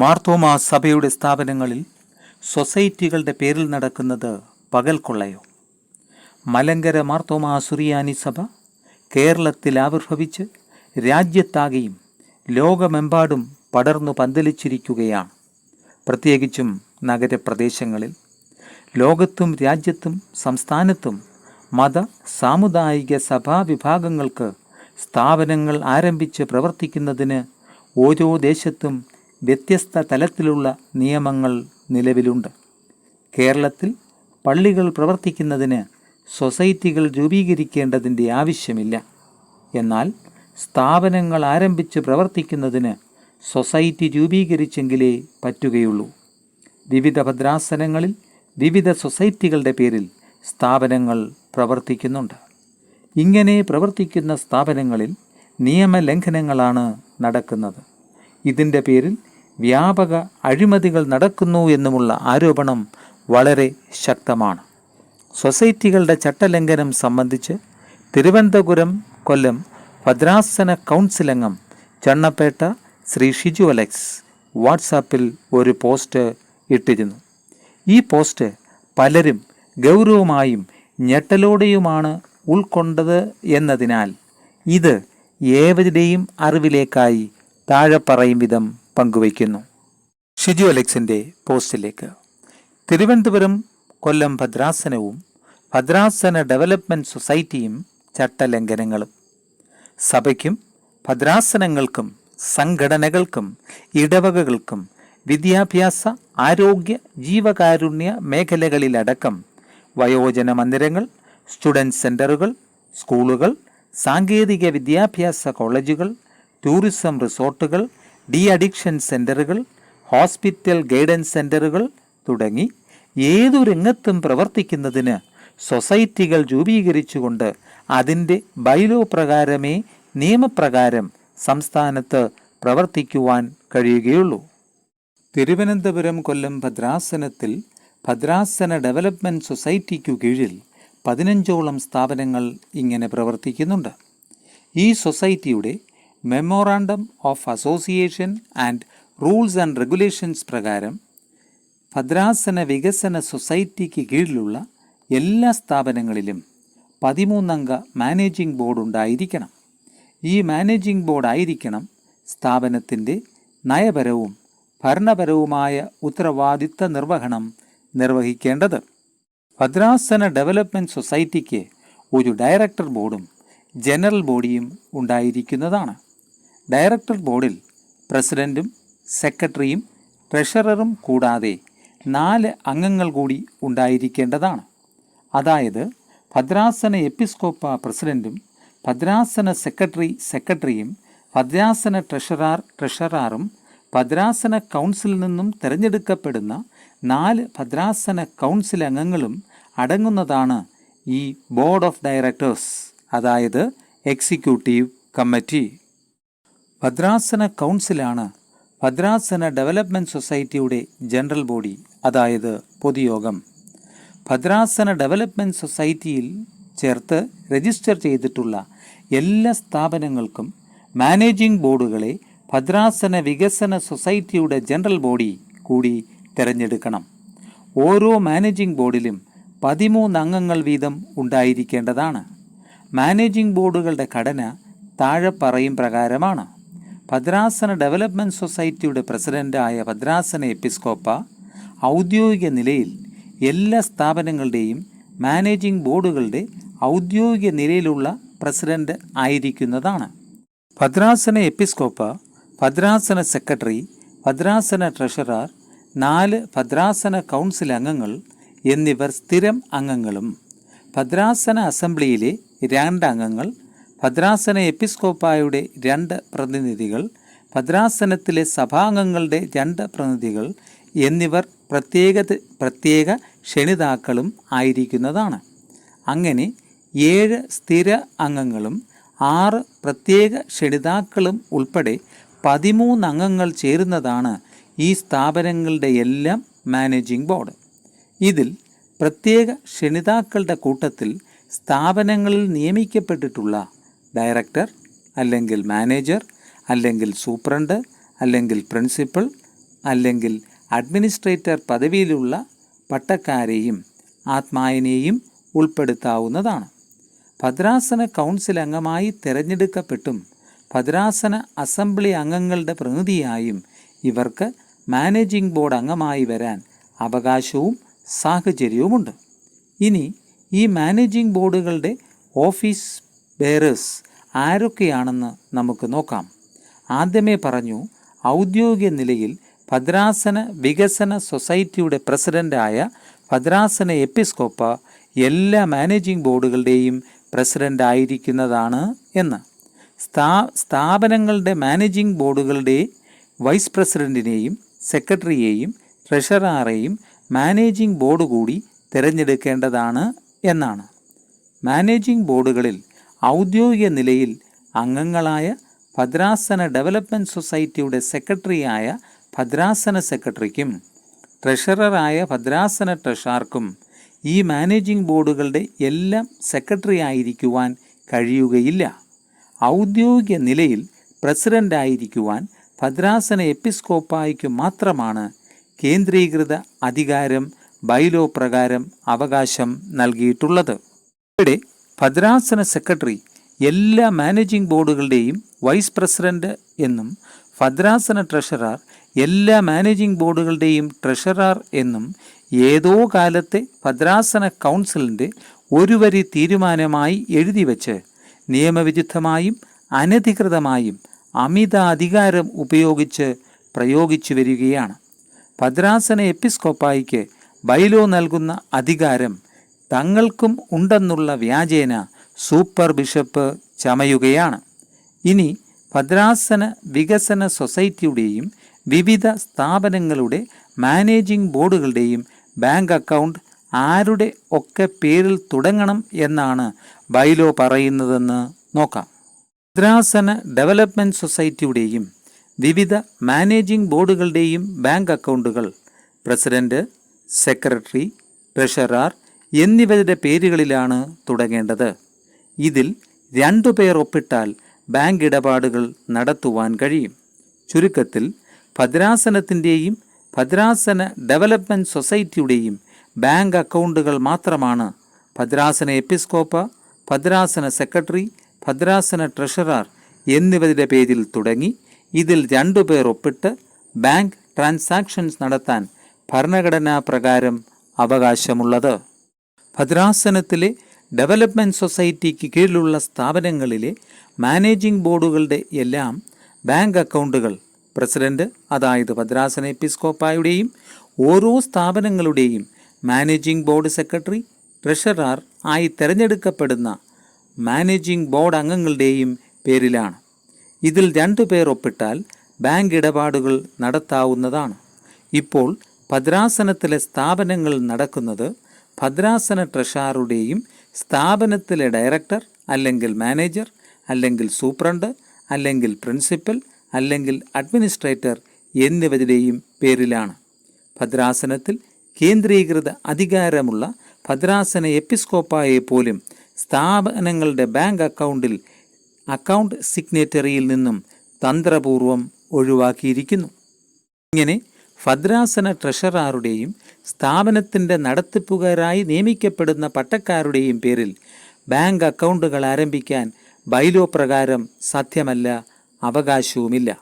മാർത്തോമാ സഭയുടെ സ്ഥാപനങ്ങളിൽ സൊസൈറ്റികളുടെ പേരിൽ നടക്കുന്നത് പകൽ കൊള്ളയോ. മലങ്കര മാർത്തോമാ സുറിയാനി സഭ കേരളത്തിൽ ആവിർഭവിച്ച് രാജ്യത്താകെയും ലോകമെമ്പാടും പടർന്നു പന്തലിച്ചിരിക്കുകയാണ്. പ്രത്യേകിച്ചും നഗരപ്രദേശങ്ങളിൽ ലോകത്തും രാജ്യത്തും സംസ്ഥാനത്തും മത സാമുദായിക സഭാ വിഭാഗങ്ങൾക്ക് സ്ഥാപനങ്ങൾ ആരംഭിച്ച് പ്രവർത്തിക്കുന്നതിന് ഓരോ ദേശത്തും വ്യത്യസ്ത തലത്തിലുള്ള നിയമങ്ങൾ നിലവിലുണ്ട്. കേരളത്തിൽ പള്ളികൾ പ്രവർത്തിക്കുന്നതിന് സൊസൈറ്റികൾ രൂപീകരിക്കേണ്ടതിന്റെ ആവശ്യമില്ല. എന്നാൽ സ്ഥാപനങ്ങൾ ആരംഭിച്ച് പ്രവർത്തിക്കുന്നതിന് സൊസൈറ്റി രൂപീകരിച്ചെങ്കിലേ പറ്റുകയുള്ളൂ. വിവിധ ഭദ്രാസനങ്ങളിൽ വിവിധ സൊസൈറ്റികളുടെ പേരിൽ സ്ഥാപനങ്ങൾ പ്രവർത്തിക്കുന്നുണ്ട്. ഇങ്ങനെ പ്രവർത്തിക്കുന്ന സ്ഥാപനങ്ങളിൽ നിയമലംഘനങ്ങളാണ് നടക്കുന്നത്. ഇതിന്റെ പേരിൽ വ്യാപക അഴിമതികൾ നടക്കുന്നു എന്നുമുള്ള ആരോപണം വളരെ ശക്തമാണ്. സൊസൈറ്റികളുടെ ചട്ടലംഘനം സംബന്ധിച്ച് തിരുവനന്തപുരം കൊല്ലം ഭദ്രാസന കൗൺസിൽ അംഗം ചണ്ണപ്പേട്ട ശ്രീ ഷിജു അലക്സ് വാട്സാപ്പിൽ ഒരു പോസ്റ്റ് ഇട്ടിരുന്നു. ഈ പോസ്റ്റ് പലരും ഗൗരവമായും ഞെട്ടലോടെയുമാണ് ഉൾക്കൊണ്ടത് എന്നതിനാൽ ഇത് ഏവരുടെയും അറിവിലേക്കായി താഴെ പറയും വിധം പങ്കുവയ്ക്കുന്നു. ഷിജു അലക്സിന്റെ പോസ്റ്റിലേക്ക്. തിരുവനന്തപുരം കൊല്ലം ഭദ്രാസനവും ഭദ്രാസന ഡെവലപ്മെന്റ് സൊസൈറ്റിയും ചട്ടലംഘനങ്ങളും. സഭയ്ക്കും ഭദ്രാസനങ്ങൾക്കും സംഘടനകൾക്കും ഇടവകകൾക്കും വിദ്യാഭ്യാസ ആരോഗ്യ ജീവകാരുണ്യ മേഖലകളിലടക്കം വയോജന മന്ദിരങ്ങൾ സ്റ്റുഡന്റ് സെന്ററുകൾ സ്കൂളുകൾ സാങ്കേതിക വിദ്യാഭ്യാസ കോളേജുകൾ ടൂറിസം റിസോർട്ടുകൾ ഡി അഡിക്ഷൻ സെന്ററുകൾ ഹോസ്പിറ്റൽ ഗൈഡൻസ് സെന്ററുകൾ തുടങ്ങി ഏതു രംഗത്തും പ്രവർത്തിക്കുന്നതിന് സൊസൈറ്റികൾ രൂപീകരിച്ചുകൊണ്ട് അതിന്റെ ബൈലോ പ്രകാരമേ നിയമപ്രകാരം സംസ്ഥാനത്ത് പ്രവർത്തിക്കുവാൻ കഴിയുകയുള്ളൂ. തിരുവനന്തപുരം കൊല്ലം ഭദ്രാസനത്തിൽ ഭദ്രാസന ഡെവലപ്മെന്റ് സൊസൈറ്റിക്കു കീഴിൽ പതിനഞ്ചോളം സ്ഥാപനങ്ങൾ ഇങ്ങനെ പ്രവർത്തിക്കുന്നുണ്ട്. ഈ സൊസൈറ്റിയുടെ memorandum of association and rules and regulations പ്രകാരം ഭദ്രാസന വികസന സൊസൈറ്റിക്ക് കീഴിലുള്ള എല്ലാ സ്ഥാപനങ്ങളിലും പതിമൂന്നംഗ മാനേജിംഗ് ബോർഡ് ഉണ്ടായിരിക്കണം. ഈ മാനേജിംഗ് ബോർഡ് ആയിരിക്കണം സ്ഥാപനത്തിന്റെ നയപരവും ഭരണപരവുമായ ഉത്തരവാദിത്ത നിർവഹണം നിർവഹിക്കേണ്ടത്. ഭദ്രാസന ഡെവലപ്മെന്റ് സൊസൈറ്റിക്ക് ഒരു ഡയറക്ടർ ബോർഡും ജനറൽ ബോഡിയും ഉണ്ടായിരിക്കുന്നതാണ്. ഡയറക്ടർ ബോർഡിൽ പ്രസിഡന്റും സെക്രട്ടറിയും ട്രഷററും കൂടാതെ നാല് അംഗങ്ങൾ കൂടി ഉണ്ടായിരിക്കേണ്ടതാണ്. അതായത് ഭദ്രാസന എപ്പിസ്കോപ്പ പ്രസിഡന്റും ഭദ്രാസന സെക്രട്ടറി സെക്രട്ടറിയും ഭദ്രാസന ട്രഷറാർ ട്രഷറാറും ഭദ്രാസന കൗൺസിലിൽ നിന്നും തിരഞ്ഞെടുക്കപ്പെടുന്ന നാല് ഭദ്രാസന കൗൺസിൽ അംഗങ്ങളും അടങ്ങുന്നതാണ് ഈ ബോർഡ് ഓഫ് ഡയറക്ടേഴ്സ് അതായത് എക്സിക്യൂട്ടീവ് കമ്മിറ്റി. ഭദ്രാസന കൗൺസിലാണ് ഭദ്രാസന ഡെവലപ്മെന്റ് സൊസൈറ്റിയുടെ ജനറൽ ബോഡി അതായത് പൊതുയോഗം. ഭദ്രാസന ഡെവലപ്മെന്റ് സൊസൈറ്റിയിൽ ചേർത്ത് രജിസ്റ്റർ ചെയ്തിട്ടുള്ള എല്ലാ സ്ഥാപനങ്ങൾക്കും മാനേജിംഗ് ബോർഡുകളെ ഭദ്രാസന വികസന സൊസൈറ്റിയുടെ ജനറൽ ബോഡി കൂടി തിരഞ്ഞെടുക്കണം. ഓരോ മാനേജിംഗ് ബോർഡിലും പതിമൂന്ന് അംഗങ്ങൾ വീതം ഉണ്ടായിരിക്കേണ്ടതാണ്. മാനേജിംഗ് ബോർഡുകളുടെ ഘടന താഴെ പറയും പ്രകാരമാണ്. ഭദ്രാസന ഡെവലപ്മെന്റ് സൊസൈറ്റിയുടെ പ്രസിഡന്റായ ഭദ്രാസന എപ്പിസ്കോപ്പ ഔദ്യോഗിക നിലയിൽ എല്ലാ സ്ഥാപനങ്ങളുടെയും മാനേജിംഗ് ബോർഡുകളുടെ ഔദ്യോഗിക നിലയിലുള്ള പ്രസിഡന്റ് ആയിരിക്കുന്നതാണ്. ഭദ്രാസന എപ്പിസ്കോപ്പ ഭദ്രാസന സെക്രട്ടറി ഭദ്രാസന ട്രഷറർ നാല് ഭദ്രാസന കൗൺസിൽ അംഗങ്ങൾ എന്നിവർ സ്ഥിരം അംഗങ്ങളും. ഭദ്രാസന അസംബ്ലിയിലെ രണ്ട് അംഗങ്ങൾ ഭദ്രാസന എപ്പിസ്കോപ്പായുടെ രണ്ട് പ്രതിനിധികൾ ഭദ്രാസനത്തിലെ സഭാംഗങ്ങളുടെ രണ്ട് പ്രതിനിധികൾ എന്നിവർ പ്രത്യേക പ്രത്യേക ക്ഷണിതാക്കളും ആയിരിക്കുന്നതാണ്. അങ്ങനെ ഏഴ് സ്ഥിര അംഗങ്ങളും ആറ് പ്രത്യേക ക്ഷണിതാക്കളും ഉൾപ്പെടെ പതിമൂന്ന് അംഗങ്ങൾ ചേരുന്നതാണ് ഈ സ്ഥാപനങ്ങളുടെ എല്ലാം മാനേജിംഗ് ബോർഡ്. ഇതിൽ പ്രത്യേക ക്ഷണിതാക്കളുടെ കൂട്ടത്തിൽ സ്ഥാപനങ്ങളിൽ നിയമിക്കപ്പെട്ടിട്ടുള്ള ഡയറക്ടർ അല്ലെങ്കിൽ മാനേജർ അല്ലെങ്കിൽ സൂപ്രണ്ട് അല്ലെങ്കിൽ പ്രിൻസിപ്പൽ അല്ലെങ്കിൽ അഡ്മിനിസ്ട്രേറ്റർ പദവിയിലുള്ള പട്ടക്കാരെയും ആത്മായനെയും ഉൾപ്പെടുത്താവുന്നതാണ്. ഭദ്രാസന കൗൺസിൽ അംഗമായി തിരഞ്ഞെടുക്കപ്പെട്ടും ഭദ്രാസന അസംബ്ലി അംഗങ്ങളുടെ പ്രതിനിധിയായും ഇവർക്ക് മാനേജിംഗ് ബോർഡ് അംഗമായി വരാൻ അവകാശവും സാഹചര്യവുമുണ്ട്. ഇനി ഈ മാനേജിംഗ് ബോർഡുകളുടെ ഓഫീസ് ബെയറേഴ്സ് ആരൊക്കെയാണെന്ന് നമുക്ക് നോക്കാം. ആദ്യമേ പറഞ്ഞു ഔദ്യോഗിക നിലയിൽ ഭദ്രാസന വികസന സൊസൈറ്റിയുടെ പ്രസിഡന്റായ ഭദ്രാസന എപ്പിസ്കോപ്പ എല്ലാ മാനേജിംഗ് ബോർഡുകളുടെയും പ്രസിഡന്റ് ആയിരിക്കുന്നതാണ് എന്ന്. സ്ഥാ സ്ഥാപനങ്ങളുടെ മാനേജിംഗ് ബോർഡുകളുടെ വൈസ് പ്രസിഡന്റിനെയും സെക്രട്ടറിയെയും ട്രഷററെയും മാനേജിംഗ് ബോർഡ് കൂടി തിരഞ്ഞെടുക്കേണ്ടതാണ് എന്നാണ്. മാനേജിംഗ് ബോർഡുകളിൽ ഔദ്യോഗിക നിലയിൽ അംഗങ്ങളായ ഭദ്രാസന ഡെവലപ്മെന്റ് സൊസൈറ്റിയുടെ സെക്രട്ടറിയായ ഭദ്രാസന സെക്രട്ടറിക്കും ട്രഷററായ ഭദ്രാസന ട്രഷാർക്കും ഈ മാനേജിംഗ് ബോർഡുകളുടെ എല്ലാം സെക്രട്ടറി ആയിരിക്കുവാൻ കഴിയുകയില്ല. ഔദ്യോഗിക നിലയിൽ പ്രസിഡന്റ് ആയിരിക്കുവാൻ ഭദ്രാസന എപ്പിസ്കോപ്പായിക്ക് മാത്രമാണ് കേന്ദ്രീകൃത അധികാരം ബൈലോ പ്രകാരം അവകാശം നൽകിയിട്ടുള്ളത്. ഇവിടെ ഭദ്രാസന സെക്രട്ടറി എല്ലാ മാനേജിംഗ് ബോർഡുകളുടെയും വൈസ് പ്രസിഡന്റ് എന്നും ഭദ്രാസന ട്രഷറർ എല്ലാ മാനേജിംഗ് ബോർഡുകളുടെയും ട്രഷറർ എന്നും ഏതോ കാലത്തെ ഭദ്രാസന കൗൺസിലിന്റെ ഒരു വരി തീരുമാനമായി എഴുതി വച്ച് നിയമവിരുദ്ധമായും അനധികൃതമായും അമിത അധികാരം ഉപയോഗിച്ച് പ്രയോഗിച്ചു വരികയാണ്. ഭദ്രാസന എപ്പിസ്കോപ്പായിക്ക് ബൈലോ നൽകുന്ന അധികാരം തങ്ങൾക്കും ഉണ്ടെന്നുള്ള വ്യാജേന സൂപ്പർ ബിഷപ്പ് ചമയുകയാണ്. ഇനി ഭദ്രാസന വികസന സൊസൈറ്റിയുടെയും വിവിധ സ്ഥാപനങ്ങളുടെ മാനേജിംഗ് ബോർഡുകളുടെയും ബാങ്ക് അക്കൗണ്ട് ആരുടെ ഒക്കെ പേരിൽ തുടങ്ങണം എന്നാണ് ബൈലോ പറയുന്നതെന്ന് നോക്കാം. ഭദ്രാസന ഡെവലപ്മെന്റ് സൊസൈറ്റിയുടെയും വിവിധ മാനേജിംഗ് ബോർഡുകളുടെയും ബാങ്ക് അക്കൗണ്ടുകൾ പ്രസിഡന്റ് സെക്രട്ടറി ട്രഷറർ എന്നിവരുടെ പേരുകളിലാണ് തുടങ്ങേണ്ടത്. ഇതിൽ രണ്ടു പേർ ഒപ്പിട്ടാൽ ബാങ്ക് ഇടപാടുകൾ നടത്തുവാൻ കഴിയും. ചുരുക്കത്തിൽ ഭദ്രാസനത്തിന്റെയും ഭദ്രാസന ഡെവലപ്മെന്റ് സൊസൈറ്റിയുടെയും ബാങ്ക് അക്കൗണ്ടുകൾ മാത്രമാണ് ഭദ്രാസന എപ്പിസ്കോപ്പ ഭദ്രാസന സെക്രട്ടറി ഭദ്രാസന ട്രഷറർ എന്നിവരുടെ പേരിൽ തുടങ്ങി ഇതിൽ രണ്ടു പേർ ഒപ്പിട്ട് ബാങ്ക് ട്രാൻസാക്ഷൻസ് നടത്താൻ ഭരണഘടനാ പ്രകാരം അവകാശമുള്ളത്. ഭദ്രാസനത്തിലെ ഡെവലപ്മെന്റ് സൊസൈറ്റിക്ക് കീഴിലുള്ള സ്ഥാപനങ്ങളിലെ മാനേജിംഗ് ബോർഡുകളുടെ എല്ലാം ബാങ്ക് അക്കൗണ്ടുകൾ. പ്രസിഡന്റ് അതായത് ഭദ്രാസന എപ്പിസ്കോപ്പായുടെയും ഓരോ സ്ഥാപനങ്ങളുടെയും മാനേജിംഗ് ബോർഡ് സെക്രട്ടറി ട്രഷറർ ആയി തിരഞ്ഞെടുക്കപ്പെടുന്ന മാനേജിംഗ് ബോർഡ് അംഗങ്ങളുടെയും പേരിലാണ്. ഇതിൽ രണ്ടു പേർ ഒപ്പിട്ടാൽ ബാങ്ക് ഇടപാടുകൾ നടത്താവുന്നതാണ്. ഇപ്പോൾ ഭദ്രാസനത്തിലെ സ്ഥാപനങ്ങൾ നടക്കുന്നത് ഭദ്രാസന ട്രഷാറുടെയും സ്ഥാപനത്തിലെ ഡയറക്ടർ അല്ലെങ്കിൽ മാനേജർ അല്ലെങ്കിൽ സൂപ്രണ്ട് അല്ലെങ്കിൽ പ്രിൻസിപ്പൽ അല്ലെങ്കിൽ അഡ്മിനിസ്ട്രേറ്റർ എന്നിവരുടെയും പേരിലാണ്. ഭദ്രാസനത്തിൽ കേന്ദ്രീകൃത അധികാരമുള്ള ഭദ്രാസന എപ്പിസ്കോപ്പായെ പോലും സ്ഥാപനങ്ങളുടെ ബാങ്ക് അക്കൗണ്ടിൽ അക്കൗണ്ട് സിഗ്നേറ്ററിയിൽ നിന്നും തന്ത്രപൂർവം ഒഴിവാക്കിയിരിക്കുന്നു. ഇങ്ങനെ ഭദ്രാസന ട്രഷറാറുടെയും സ്ഥാപനത്തിന്റെ നടത്തിപ്പുകാരായി നിയമിക്കപ്പെടുന്ന പട്ടക്കാരുടെയും പേരിൽ ബാങ്ക് അക്കൗണ്ടുകൾ ആരംഭിക്കാൻ ബൈലോ പ്രകാരം സാധ്യമല്ല അവകാശവുമില്ല.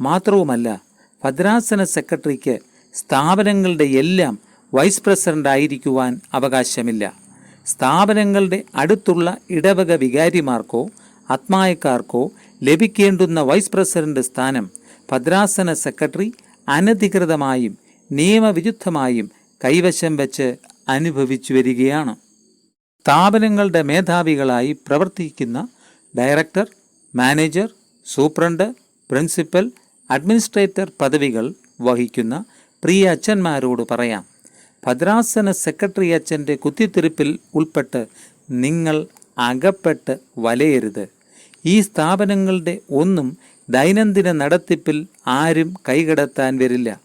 മാത്രവുമല്ല ഭദ്രാസന സെക്രട്ടറിക്ക് സ്ഥാപനങ്ങളുടെ എല്ലാം വൈസ് പ്രസിഡന്റ് ആയിരിക്കുവാൻ അവകാശമില്ല. സ്ഥാപനങ്ങളുടെ അടുത്തുള്ള ഇടവക വികാരിമാർക്കോ ആത്മായക്കാർക്കോ ലഭിക്കേണ്ടുന്ന വൈസ് പ്രസിഡന്റ് സ്ഥാനം ഭദ്രാസന സെക്രട്ടറി അനധികൃതമായും നിയമവിരുദ്ധമായും കൈവശം വെച്ച് അനുഭവിച്ചു വരികയാണ്. സ്ഥാപനങ്ങളുടെ മേധാവികളായി പ്രവർത്തിക്കുന്ന director manager superintendent principal administrator പദവികൾ വഹിക്കുന്ന പ്രിയ അച്ഛന്മാരോട് പറയാം. ഭദ്രാസന സെക്രട്ടറി അച്ഛന്റെ കുത്തിത്തിരിപ്പിൽ ഉൾപ്പെട്ട് നിങ്ങൾ അകപ്പെട്ട് വലയരുത്. ഈ സ്ഥാപനങ്ങളുടെ ഒന്നും ദൈനംദിന നടത്തിപ്പിൽ ആരും കൈകടത്താൻ വരില്ല.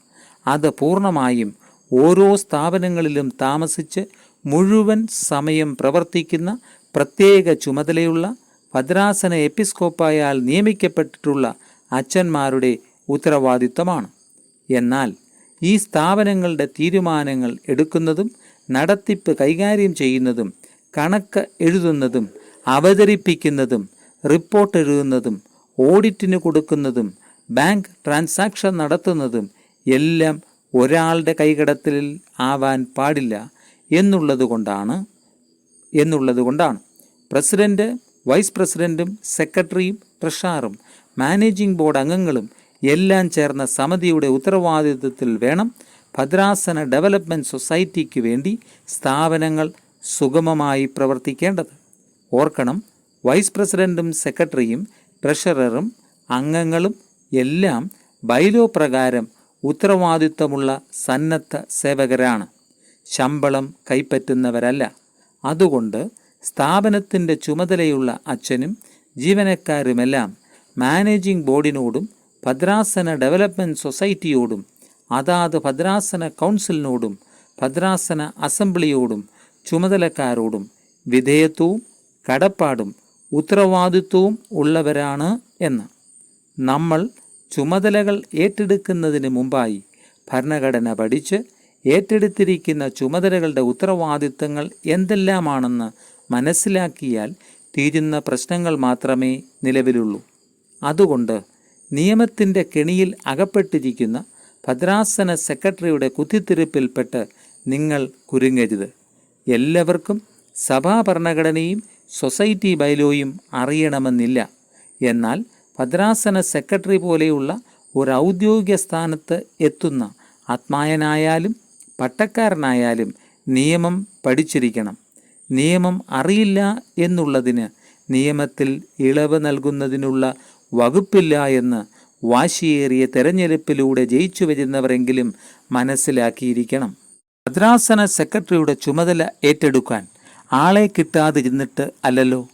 അത് പൂർണമായും ഓരോ സ്ഥാപനങ്ങളിലും താമസിച്ച് മുഴുവൻ സമയം പ്രവർത്തിക്കുന്ന പ്രത്യേക ചുമതലയുള്ള ഭദ്രാസന എപ്പിസ്കോപ്പായാൽ നിയമിക്കപ്പെട്ടിട്ടുള്ള അച്ഛന്മാരുടെ ഉത്തരവാദിത്തമാണ് എന്നാൽ ഈ സ്ഥാപനങ്ങളുടെ തീരുമാനങ്ങൾ എടുക്കുന്നതും നടത്തിപ്പ് കൈകാര്യം ചെയ്യുന്നതും കണക്ക് എഴുതുന്നതും അവതരിപ്പിക്കുന്നതും റിപ്പോർട്ട് എഴുതുന്നതും ഓഡിറ്റിന് കൊടുക്കുന്നതും ബാങ്ക് ട്രാൻസാക്ഷൻ നടത്തുന്നതും എല്ലാം ഒരാളുടെ കൈകടത്തിൽ ആവാൻ പാടില്ല എന്നുള്ളതുകൊണ്ടാണ് എന്നുള്ളതുകൊണ്ടാണ് പ്രസിഡന്റ് വൈസ് പ്രസിഡന്റും സെക്രട്ടറിയും ട്രഷാറും മാനേജിംഗ് ബോർഡ് അംഗങ്ങളും എല്ലാം ചേർന്ന സമിതിയുടെ ഉത്തരവാദിത്വത്തിൽ വേണം ഭദ്രാസന ഡെവലപ്മെന്റ് സൊസൈറ്റിക്ക് വേണ്ടി സ്ഥാപനങ്ങൾ സുഗമമായി പ്രവർത്തിക്കേണ്ടത്. ഓർക്കണം വൈസ് പ്രസിഡന്റും സെക്രട്ടറിയും ട്രഷററും അംഗങ്ങളും എല്ലാം ബൈലോ പ്രകാരം ഉത്തരവാദിത്വമുള്ള സന്നദ്ധ സേവകരാണ്. ശമ്പളം കൈപ്പറ്റുന്നവരല്ല. അതുകൊണ്ട് സ്ഥാപനത്തിന്റെ ചുമതലയുള്ള അച്ഛനും ജീവനക്കാരുമെല്ലാം മാനേജിംഗ് ബോർഡിനോടും ഭദ്രാസന ഡെവലപ്മെന്റ് സൊസൈറ്റിയോടും അതാത് ഭദ്രാസന കൗൺസിലിനോടും ഭദ്രാസന അസംബ്ലിയോടും ചുമതലക്കാരോടും വിധേയത്വവും കടപ്പാടും ഉത്തരവാദിത്വവും ഉള്ളവരാണ് എന്ന്. നമ്മൾ ചുമതലകൾ ഏറ്റെടുക്കുന്നതിന് മുമ്പായി ഭരണഘടന പഠിച്ച് ഏറ്റെടുത്തിരിക്കുന്ന ചുമതലകളുടെ ഉത്തരവാദിത്തങ്ങൾ എന്തെല്ലാമാണെന്ന് മനസ്സിലാക്കിയാൽ തീരുന്ന പ്രശ്നങ്ങൾ മാത്രമേ നിലവിലുള്ളൂ. അതുകൊണ്ട് നിയമത്തിന്റെ കെണിയിൽ അകപ്പെട്ടിരിക്കുന്ന ഭദ്രാസന സെക്രട്ടറിയുടെ കുത്തിത്തിരിപ്പിൽപ്പെട്ട് നിങ്ങൾ കുരുങ്ങരുത്. എല്ലാവർക്കും സഭാ ഭരണഘടനയും സൊസൈറ്റി ബൈലോയും അറിയണമെന്നില്ല. എന്നാൽ ഭദ്രാസന സെക്രട്ടറി പോലെയുള്ള ഒരു ഔദ്യോഗിക സ്ഥാനത്ത് എത്തുന്ന ആത്മായനായാലും പട്ടക്കാരനായാലും നിയമം പഠിച്ചിരിക്കണം. നിയമം അറിയില്ല എന്നുള്ളതിന് നിയമത്തിൽ ഇളവ് നൽകുന്നതിനുള്ള വകുപ്പില്ല എന്ന് വാശിയേറിയ തെരഞ്ഞെടുപ്പിലൂടെ ജയിച്ചു വരുന്നവരെങ്കിലും മനസ്സിലാക്കിയിരിക്കണം. ഭദ്രാസന സെക്രട്ടറിയുടെ ചുമതല ഏറ്റെടുക്കാൻ ആളെ കിട്ടാതിരുന്നിട്ട് അല്ലല്ലോ.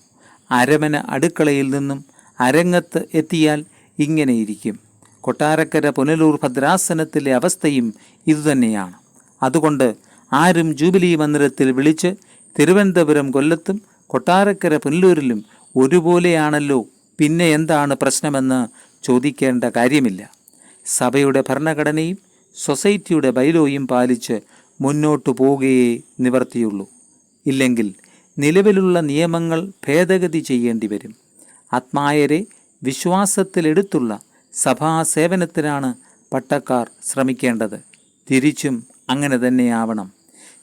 അരമന അടുക്കളയിൽ നിന്നും അരങ്ങത്ത് എത്തിയാൽ ഇങ്ങനെയിരിക്കും. കൊട്ടാരക്കര പുനലൂർ ഭദ്രാസനത്തിലെ അവസ്ഥയും ഇതുതന്നെയാണ്. അതുകൊണ്ട് ആരും ജൂബിലി മന്ദിരത്തിൽ വിളിച്ച് തിരുവനന്തപുരം കൊല്ലത്തും കൊട്ടാരക്കര പുനലൂരിലും ഒരുപോലെയാണല്ലോ പിന്നെ എന്താണ് പ്രശ്നമെന്ന് ചോദിക്കേണ്ട കാര്യമില്ല. സഭയുടെ ഭരണഘടനയും സൊസൈറ്റിയുടെ ബൈലോയും പാലിച്ച് മുന്നോട്ടു പോവുകയേ നിവർത്തിയുള്ളൂ. ഇല്ലെങ്കിൽ നിലവിലുള്ള നിയമങ്ങൾ ഭേദഗതി ചെയ്യേണ്ടി വരും ആത്മായരെ വിശ്വാസത്തിലെടുത്തുള്ള സഭാ സേവനത്തിനാണ് പട്ടക്കാർ ശ്രമിക്കേണ്ടത്. തിരിച്ചും അങ്ങനെ തന്നെയാവണം.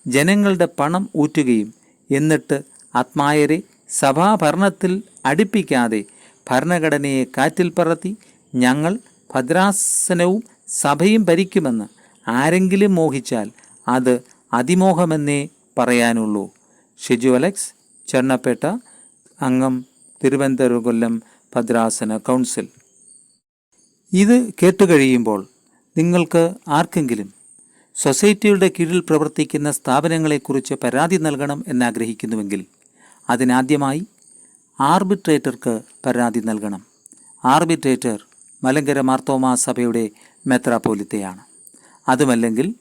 ജനങ്ങളുടെ പണം ഊറ്റുകയും എന്നിട്ട് ആത്മായരെ സഭാഭരണത്തിൽ അടുപ്പിക്കാതെ ഭരണഘടനയെ കാറ്റിൽ പറത്തി ഞങ്ങൾ ഭദ്രാസനവും സഭയും ഭരിക്കുമെന്ന് ആരെങ്കിലും മോഹിച്ചാൽ അത് അതിമോഹമെന്നേ പറയാനുള്ളൂ. ഷിജു അലക്സ് ചെണ്ണപ്പേട്ട അംഗം തിരുവനന്തപുരം കൊല്ലം ഭദ്രാസന കൗൺസിൽ. ഇത് കേട്ടു കഴിയുമ്പോൾ നിങ്ങൾക്ക് ആർക്കെങ്കിലും സൊസൈറ്റിയുടെ കീഴിൽ പ്രവർത്തിക്കുന്ന സ്ഥാപനങ്ങളെക്കുറിച്ച് പരാതി നൽകണം എന്നാഗ്രഹിക്കുന്നുവെങ്കിൽ അതിനാദ്യമായി ആർബിട്രേറ്റർക്ക് പരാതി നൽകണം. ആർബിട്രേറ്റർ മലങ്കര മാർത്തോമാ സഭയുടെ മെത്രാപോലിത്തയാണ് അതുമല്ലെങ്കിൽ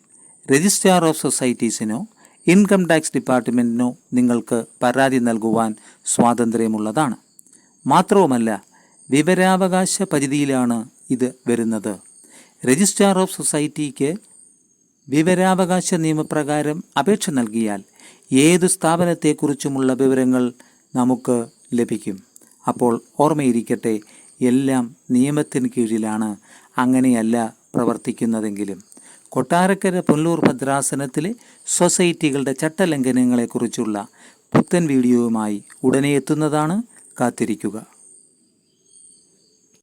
രജിസ്ട്രാർ ഓഫ് സൊസൈറ്റീസിനോ ഇൻകം ടാക്സ് ഡിപ്പാർട്ട്മെന്റിനോ നിങ്ങൾക്ക് പരാതി നൽകുവാൻ സ്വാതന്ത്ര്യമുള്ളതാണ്. മാത്രവുമല്ല വിവരാവകാശ പരിധിയിലാണ് ഇത് വരുന്നത്. രജിസ്ട്രാർ ഓഫ് സൊസൈറ്റിക്ക് വിവരാവകാശ നിയമപ്രകാരം അപേക്ഷ നൽകിയാൽ ഏത് സ്ഥാപനത്തെക്കുറിച്ചുമുള്ള വിവരങ്ങൾ നമുക്ക് ലഭിക്കും. അപ്പോൾ ഓർമ്മയിരിക്കട്ടെ എല്ലാം നിയമത്തിന് കീഴിലാണ്. അങ്ങനെയല്ല പ്രവർത്തിക്കുന്നതെങ്കിലും. കൊട്ടാരക്കര പുല്ലൂർ ഭദ്രാസനത്തിലെ സൊസൈറ്റികളുടെ ചട്ടലംഘനങ്ങളെക്കുറിച്ചുള്ള പുത്തൻ വീഡിയോയുമായി ഉടനെ എത്തുന്നതാണ് കാത്തിരിക്കുക.